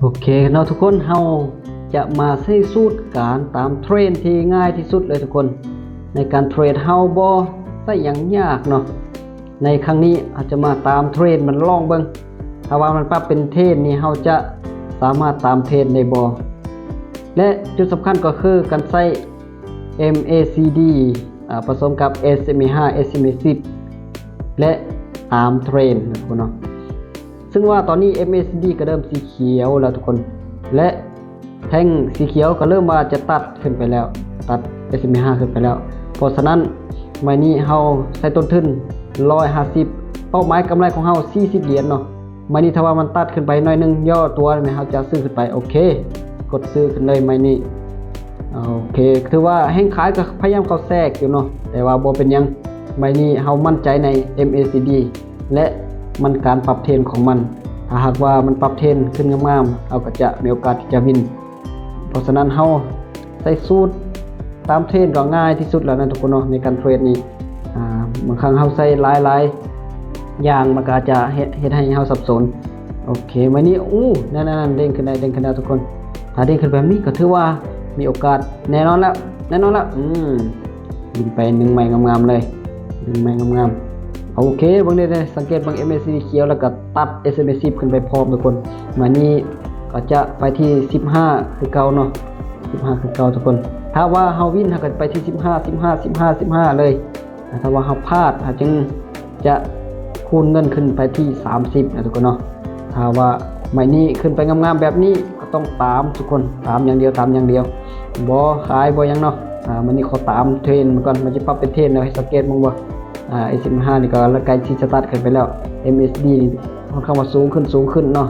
โอเคเนาะทุกคนเฮาจะมาใช้สูตรการตามเทรนที่ง่ายที่สุดเลยทุกคน ในการเทรดเฮาบ่ใส่อย่างยากเนาะในครั้งนี้อาจจะมาตามเทรนมันลองเบิงถ้าว่ามันปรับเป็นเทรนนี่เฮาจะสามารถตามเทรนได้บ่และจุดสำคัญก็คือการใช้ MACD อ่าผสมกับ SMA5 SMA10 และตามเทรนนะทุกคนเนาะ ซึ่งว่าตอนนี้ MACD ก็เริ่มสีเขียวแล้วทุกคน และแท่งสีเขียวก็เริ่มว่าจะตัดขึ้นไปแล้ว ตัด SMA5 ขึ้นไปแล้ว เพราะฉะนั้นไม้นี้เฮาใส่ต้นทุน150 เป้าหมายกำไรของเฮา40 เหรียญเนาะไม้นี้ถ้าว่ามันตัดขึ้นไปหน่อยหนึงย่อตัวไหมเฮาจะซื้อขึ้นไปโอเค กดซื้อขึ้นเลยไม้นี้โอเคถือว่าแห้งขายก็พยายามเข้าแทรกอยู่เนาะแต่ว่าบ่เป็นยังไม้นี้เฮามั่นใจใน MACD และ มันการปรับเทรนของมัน ถ้าหากว่ามันปรับเทรนขึ้นงามๆเอาก็จะมีโอกาสที่จะวิน เพราะฉะนั้นเฮาใส่สูตรตามเทรนก็ง่ายที่สุดแล้วนะทุกคนเนาะในการเทรดนี้บางครั้งเฮาใส่หลายๆอย่างมันก็อาจจะเฮ็ดเฮ็ดให้เฮาสับสนโอเควันนี้อู้นั่นๆเด้งขึ้นได้เด้งขึ้นได้ทุกคน ถ้าเด้งขึ้นแบบนี้ก็ถือว่ามีโอกาสแน่นอนแล้วแน่นอนแล้วอืมยิงไปหนึ่งไม้งามๆเลยหนึ่งไม้งามๆ โอเคบางเด้ได้สังเกตบาง MAC เขียวแล้วก็ตัด SMS 10ขึ้นไปพร้อมทุกคนวันนี้ก็จะไปที่ 15 คือเก่าเนาะ15 คือเก่าทุกคน ถ้าว่าเฮาวินเฮาก็ไปที่ 15 15 15 15 เลยถ้าว่าเฮาพลาดเฮาจึงจะคูณเงินขึ้นไปที่ 30นะทุกคนเนาะถ้าว่าไม้นี้ขึ้นไปงามๆแบบนี้ก็ต้องตามทุกคนตามอย่างเดียวตามอย่างเดียวบ่ขายบ่ยังเนาะอ่ามันนี่เขาตามเทรนมันก่อนมันจะปรับเป็นเทรนแล้วให้สังเกตมึงบ่ อ่า S15 นี่ก็ใกล้ที่จะตัดขึ้นไปแล้ว MSD นี่ค่อนข้างว่าสูงขึ้นสูงขึ้นเนาะ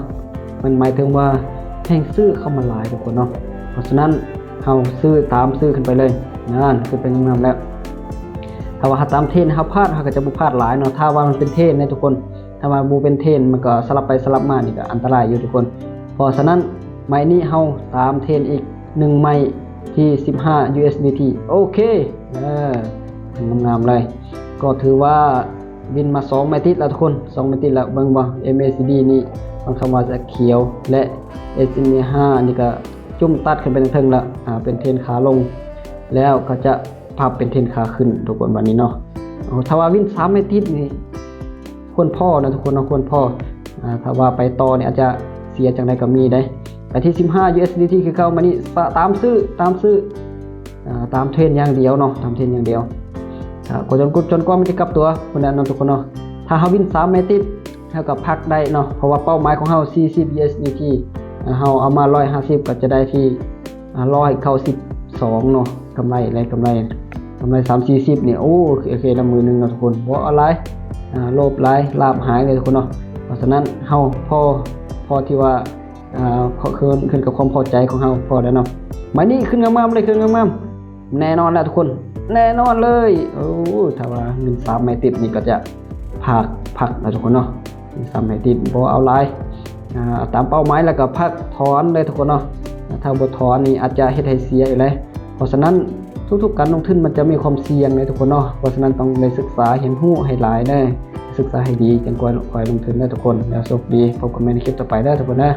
มันหมายถึงว่าแห่งซื้อเข้ามาหลายทุกคนเนาะเพราะฉะนั้นเฮาซื้อตามซื้อขึ้นไปเลยนั่นคือเป็นงามแล้วถ้าว่าตามเทนเฮาพลาดเฮาก็จะบ่พลาดหลายเนาะถ้าว่ามันเป็นเทรนนะทุกคนถ้าว่าบ่เป็นเทนมันก็สลับไปสลับมานี่ก็อันตรายอยู่ทุกคน เพราะฉะนั้นไม้นี้เฮาตามเทนอีก1ไม้ที่ 15 USDT โอเคเอองามๆเลย ก็ถือว่าบินมา2ไม้ติดแล้วทุกคน2ไม้ติดแล้วเบิ่งบ่ MACD นี่มันคำว่าจะเขียวและ s m 5นี่ก็จุ่มตัดขึ้นไปทางเทิงแล้วอ่าเป็นเทรนขาลง แล้วก็จะพับเป็นเทรนขาขึ้นทุกคนวันนี้เนาะเอาถ้าว่าวิน3ไม้ติดนี่ควรพ่อนะทุกคนเนาะควรพ่ออ่าถ้าว่าไปต่อเนี่ยอาจจะเสียจังไดก็มีได้แต่ที่ 15 USDT คือเข้ามานี่ตามซื้อตามซื้ออ่าตามเทรนอย่างเดียวเนาะตามเทรนอย่างเดียว กดจนกดจนกว่ามันจะกลับตัวคนนั้นเนาะทุกคนเนาะถ้าเฮาวิน3เมตรติดเท่ากับพักได้เนาะเพราะว่าเป้าหมายของเฮา40 USDT อ่เฮาเอามา 150 ก็จะได้ที่อ่า192เนาะกำไรอะไรกำไรกำไร3 40เนี่ยโอ้โอเคละมือหนึงเนาะทุกคนบ่เอาหลายอ่โลภร้ายลาบหายเลยทุกคนเนาะเพราะฉะนั้นเฮาพอพอที่ว่าอ่าพอขึ้นขึ้นกับความพอใจของเฮาพอแล้วเนาะมานี่ขึ้นงามๆเลยขึ้นงามๆ แน่นอนแล้วทุกคน แน่นอนเลยโอ้ถ้าว่าเงินสามไม่ติดนี่ก็จะพักพักนะทุกคนเนาะเงินสามไม่ติดบ่เอาลายตามเป้าหมายแล้วก็พักถอนเลยทุกคนเนาะถ้าบ่ถอนนี่อาจจะเฮ็ดให้เสียอยู่เลยเพราะฉะนั้นทุกๆการลงทุนมันจะมีความเสี่ยงเลยทุกคนเนาะเพราะฉะนั้นต้องได้ศึกษาเห็นหู้ให้หลายได้ศึกษาให้ดีจนกว่าคอยลงทุนได้ทุกคนแล้วโชคดีพบกันใหม่ในคลิปต่อไปได้ทุกคนนะ